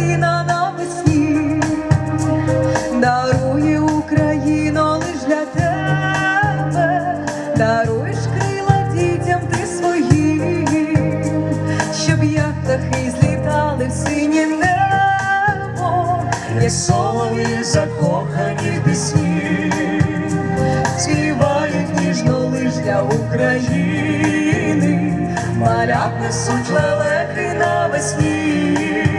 Україна навесні, дарує Україно лиш для тебе, даруєш крила дітям ти своїм, щоб як птахи злітали в синє небо, Як солові закохані в пісні, співають ніжно лиш для України, малят несуть лелеки навесні,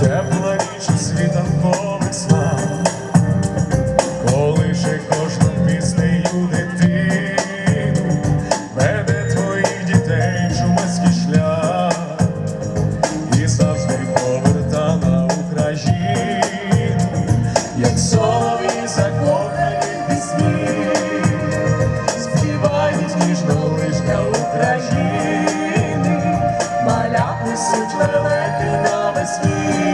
тепла річ світанкових слав, коли ще кожну піснею дитину веде твоїх дітей чумацький шлях, і завжди повертала Україну, як солові закохані пісні, співають ніжно лишня України, маляпи суть великі на весні.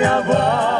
пісня.